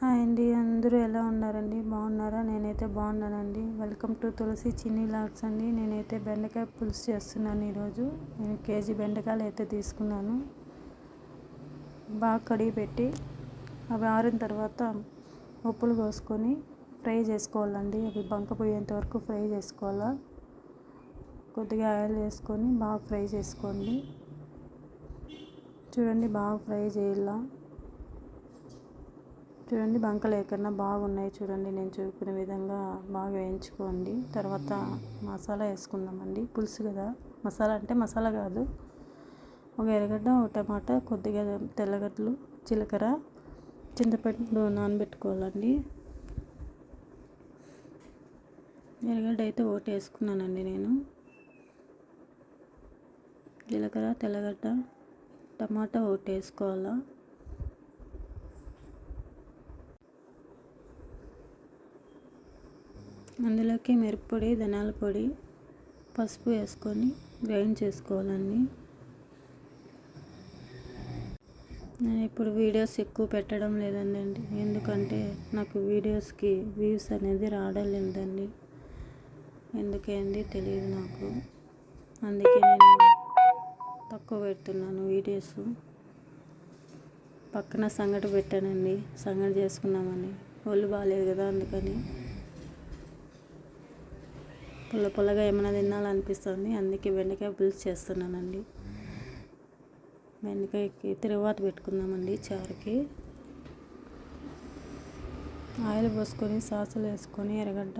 Hi అండి అందరూ ఎలా ఉన్నారండి? బాగున్నారా? నేనైతే బాగున్నానండి. వెల్కమ్ టు తులసి చిన్ని లాక్స్ అండి. నేనైతే బెండకాయ పులుసు చేస్తున్నాను ఈరోజు. నేను కేజీ బెండకాయలు అయితే తీసుకున్నాను. బాగా కడిగి పెట్టి అవి ఆరిన తర్వాత ఉప్పులు కోసుకొని ఫ్రై చేసుకోవాలండి. అవి బంక పోయేంత వరకు ఫ్రై చేసుకోవాలా. కొద్దిగా ఆయిల్ వేసుకొని బాగా ఫ్రై చేసుకోండి. చూడండి బాగా ఫ్రై చేయాల. చూడండి బంక లేకుండా బాగున్నాయి చూడండి. నేను చూపిన విధంగా బాగా వేయించుకోండి. తర్వాత మసాలా వేసుకుందామండి. పులుసు కదా. మసాలా అంటే మసాలా కాదు. ఒక ఎర్రగడ్డ ఒక టమాటా కొద్దిగా తెల్లగడ్డలు జీలకర్ర చింతపండు నానబెట్టుకోవాలండి. ఎర్రగడ్డ అయితే ఒకటి వేసుకున్నానండి నేను. జీలకర్ర తెల్లగడ్డ టమాటా ఒకటి వేసుకోవాలా? అందులోకి మిరప్పొడి ధనాల పొడి పసుపు వేసుకొని గ్రైండ్ చేసుకోవాలండి. నేను ఇప్పుడు వీడియోస్ ఎక్కువ పెట్టడం లేదండి. ఎందుకంటే నాకు వీడియోస్కి వ్యూస్ అనేది రావడం లేదండి. ఎందుకేంది తెలియదు నాకు. అందుకే నేను తక్కువ పెడుతున్నాను వీడియోస్. పక్కన సంగటి పెట్టానండి. సంగటి చేసుకున్నామని ఒళ్ళు బాగాలేదు కదా అందుకని. పుల్ల పుల్లగా ఏమైనా తినాలనిపిస్తుంది అందుకే బెండకాయ పులుసు చేస్తున్నానండి. బెండకాయకి తిరువాత పెట్టుకుందామండి చారుకి. ఆయిల్ పోసుకొని సాసులు వేసుకొని ఎర్రగడ్డ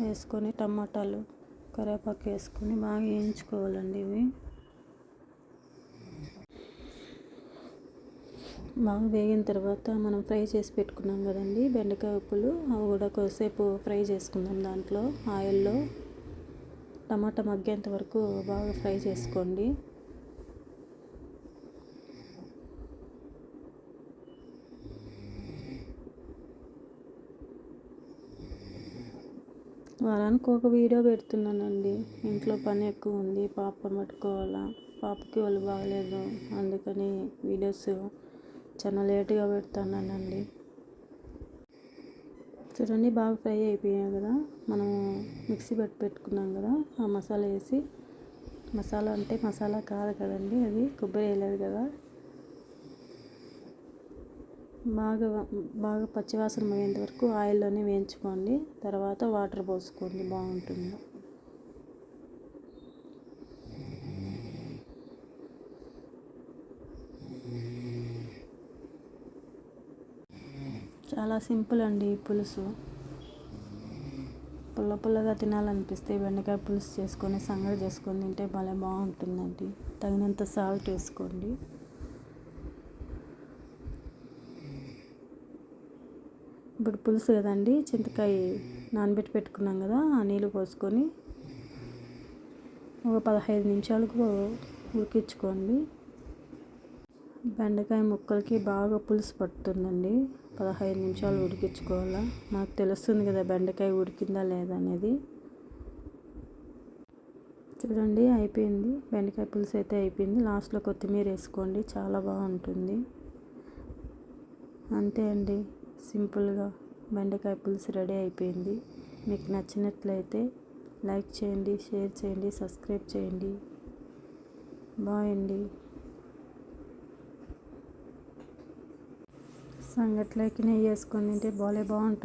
వేసుకొని టమాటాలు కరివేపాకు వేసుకొని బాగా వేయించుకోవాలండి ఇవి. బాగా వేగిన తర్వాత మనం ఫ్రై చేసి పెట్టుకున్నాం కదండి. బెండకాయ ఉప్పులు అవి కూడా కొద్దిసేపు ఫ్రై చేసుకుందాం దాంట్లో. ఆయిల్లో టమాటా మగ్గేంత వరకు బాగా ఫ్రై చేసుకోండి. వారానికి ఒక వీడియో పెడుతున్నానండి. ఇంట్లో పని ఎక్కువ ఉంది పాప పట్టుకోవాలా పాపకి వాళ్ళు బాగలేదు అందుకని వీడియోస్ చాలా లేట్గా పెడుతున్నానండి చూడండి బాగా ఫ్రై అయిపోయాయి కదా. మనం మిక్సీ పెట్టి పెట్టుకున్నాం కదా ఆ మసాలా వేసి. మసాలా అంటే మసాలా కాదు కదండి అది కొబ్బరి వేయలేదు కదా. బాగా బాగా పచ్చివాసన పోయేంత వరకు ఆయిల్లోనే వేయించుకోండి. తర్వాత వాటర్ పోసుకోండి బాగుంటుంది. చాలా సింపుల్ అండి పులుసు. పుల్ల పుల్లగా తినాలనిపిస్తే బెండకాయ పులుసు చేసుకొని సంగడి చేసుకొని తింటే భలే బాగుంటుందండి. తగినంత సాల్ట్ వేసుకోండి. ఇప్పుడు పులుసు కదండి చింతకాయ నానబెట్టి పెట్టుకున్నాం కదా ఆ నీళ్ళు పోసుకొని ఒక పదహైదు నిమిషాలకు ఉడికించుకోండి. బెండకాయ ముక్కలకి బాగా పులుసు పడుతుందండి పదహైదు నిమిషాలు ఉడికించుకోవాలా? నాకు తెలుస్తుంది కదా బెండకాయ ఉడికిందా లేదా అనేది. చూడండి అయిపోయింది. బెండకాయ పులుసు అయితే అయిపోయింది. లాస్ట్లో కొత్తిమీర వేసుకోండి. చాలా బాగుంటుంది. అంతే అండి. సింపుల్గా బెండకాయ పులుసు రెడీ అయిపోయింది. మీకు నచ్చినట్లయితే లైక్ చేయండి షేర్ చేయండి సబ్స్క్రైబ్ చేయండి. బాయ్ అండి. సంగట్లోకి నెయ్యి వేసుకొని తింటే భలే బాగుంటుంది.